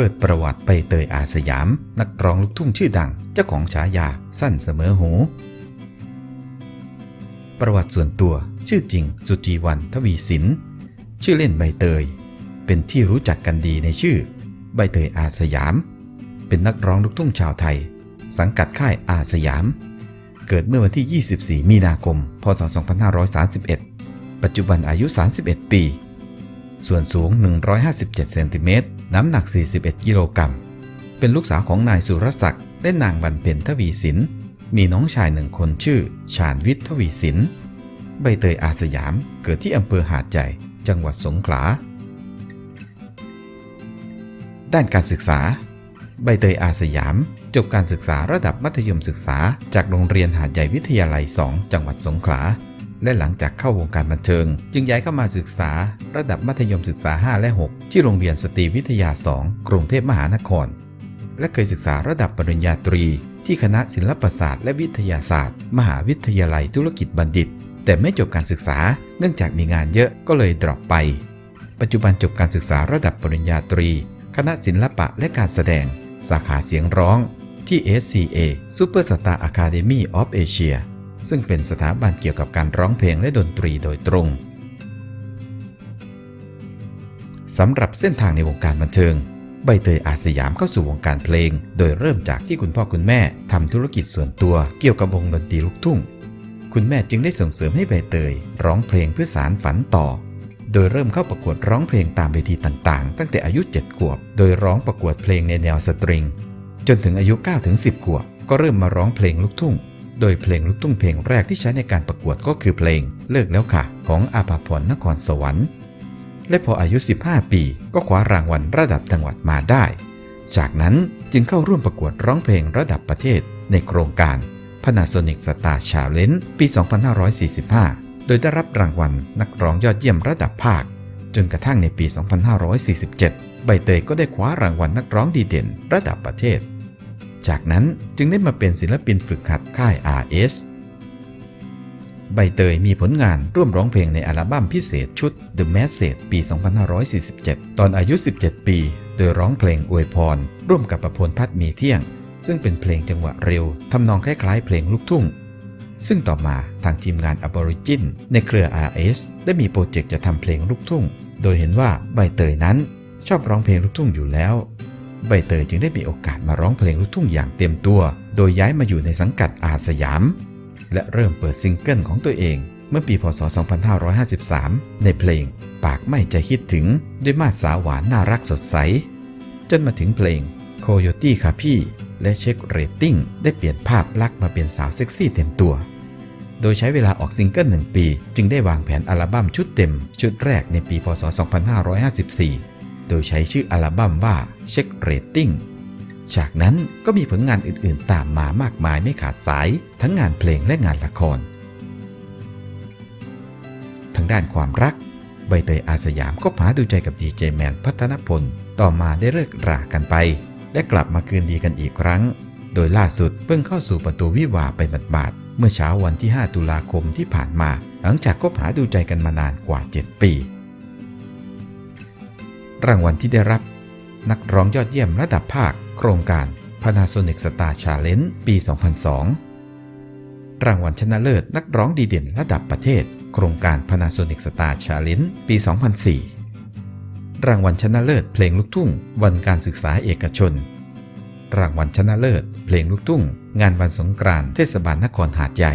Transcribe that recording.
เปิดประวัติใบเตยอาสยาม นักร้องลูกทุ่งชื่อดัง เจ้าของฉายาสั้นเสมอหู ประวัติส่วนตัวชื่อจริง สุจีวันทวีสิน ชื่อเล่นใบเตย เป็นที่รู้จักกันดีในชื่อ ใบเตยอาสยาม เป็นนักร้องลูกทุ่งชาวไทย สังกัดค่ายอาสยาม เกิดเมื่อวันที่ 24 มีนาคม พศ 2531 ปัจจุบันอายุ 31 ปี ส่วนสูง 157 เซนติเมตร น้ำหนัก 41 กิโลกรัม เป็นลูกสาวของนายสุรศักดิ์และนางบรรเพ็ญทวีสิน มีน้องชายหนึ่งคนชื่อ ชาญวิทย์ทวีสิน ใบเตยอาสยามเกิดที่อำเภอหาดใหญ่ จังหวัดสงขลา ด้านการศึกษา ใบเตยอาสยาม จบการศึกษาระดับมัธยมศึกษา จากโรงเรียนหาดใหญ่วิทยาลัย 2 จังหวัดสงขลา และหลังจากเข้าวงการบันเทิง จึงย้ายเข้ามาศึกษา ระดับมัธยมศึกษา 5 และ 6 ที่โรงเรียนสตรีวิทยา 2 กรุงเทพมหานคร และเคยศึกษาระดับปริญญาตรี ที่คณะศิลปศาสตร์และวิทยาศาสตร์ มหาวิทยาลัยธุรกิจบัณฑิต แต่ไม่จบการศึกษา เนื่องจากมีงานเยอะก็เลยดรอปไป ปัจจุบันจบการศึกษาระดับปริญญาตรี คณะศิลปะและการแสดง สาขาเสียงร้องที่ SCA Superstar Academy of Asia ซึ่งเป็นสถาบันเกี่ยวกับการร้องเพลงและดนตรีโดยตรงสำหรับเส้นทางในวงการบันเทิง ใบเตยอาสยามเข้าสู่วงการเพลง โดยเริ่มจากที่คุณพ่อคุณแม่ทำธุรกิจส่วนตัวเกี่ยวกับวงดนตรีลูกทุ่ง คุณแม่จึงได้ส่งเสริมให้ใบเตย ร้องเพลงเพื่อสารฝันต่อ โดยเริ่มเข้าประกวดร้องเพลงตามเวทีต่างๆ ตั้งแต่อายุ 7 ขวบ โดยร้องประกวดเพลงในแนวสตริง จนถึงอายุ9-10 ขวบ ก็เริ่มมาร้องเพลงลูกทุ่ง โดยเพลงลูกทุ่งเพลงแรกที่ใช้ในการประกวดก็คือเพลงเลิกแล้วค่ะ ของอาภาพรนครสวรรค์ และพออายุ 15 ปีก็คว้ารางวัลระดับจังหวัดมาได้ จากนั้นจึงเข้าร่วมประกวดร้องเพลงระดับประเทศในโครงการ Panasonic Star Challenge ปี 2545 โดยได้รับรางวัลนักร้องยอดเยี่ยมระดับภาค จนกระทั่งในปี 2547 ใบเตยก็ได้คว้ารางวัลนักร้องดีเด่น ระดับประเทศ จากนั้นจึงได้มาเป็นศิลปินฝึกหัดค่าย RS ใบเตยมีผลงานร่วมร้องเพลงในอัลบั้มพิเศษชุด The Message ปี 2547 ตอนอายุ 17 ปี โดยร้องเพลงอวยพร ร่วมกับประพลพัฒน์มีเที่ยง ซึ่งเป็นเพลงจังหวะเร็ว ทำนองคล้ายๆเพลงลูกทุ่ง ซึ่งต่อมาทางทีมงาน Aborigin ในเครือ RS ได้มีโปรเจกต์จะทำเพลงลูกทุ่ง โดยเห็นว่าใบเตยนั้นชอบร้องเพลงลูกทุ่งอยู่แล้ว ใบเตยจึงได้มีโอกาสมาร้องเพลงลูกทุ่งอย่างเต็มตัว โดยย้ายมาอยู่ในสังกัดอาสยาม และเริ่มเปิดซิงเกิลของตัวเองเมื่อปีพศ 2553 ในเพลงปากไม่ใจคิดถึงด้วยมาสาหวานน่ารักสดใส จนมาถึงเพลงโคโยตี้ค่ะพี่ และเช็คเรตติ้งได้เปลี่ยนภาพลักษณ์มาเป็นสาวเซ็กซี่เต็มตัว โดยใช้เวลาออกซิงเกิลหนึ่งปี จึงได้วางแผนอัลบั้มชุดเต็ม ชุดแรกในปีพศ 2554 โดยใช้ชื่ออัลบั้มว่าเช็คเรตติ้งจากนั้นก็มีผลงานอื่นๆ ตามมามากมายไม่ขาดสาย ทั้งงานเพลงและงานละคร ทางด้านความรัก ใบเตยอาสยามก็หาดูใจกับดีเจแมนพัฒนพล ต่อมาได้เลิกรากันไป และกลับมาคืนดีกันอีกครั้ง โดยล่าสุดเพิ่งเข้าสู่ประตูวิวาไปบาดๆเมื่อเช้าวันที่ 5 ตุลาคมที่ผ่านมา หลังจากคบหาดูใจกันมานานกว่า 7 ปี รางวัลที่ได้รับ นักร้องยอดเยี่ยมระดับภาค โครงการ Panasonic Star Challenge ปี 2002 รางวัลชนะเลิศนักร้องดีเด่นระดับประเทศ โครงการ Panasonic Star Challenge ปี 2004 รางวัลชนะเลิศเพลงลูกทุ่ง วันการศึกษาเอกชน รางวัลชนะเลิศ เพลงลูกทุ่ง งานวันสงกรานต์เทศบาลนครหาดใหญ่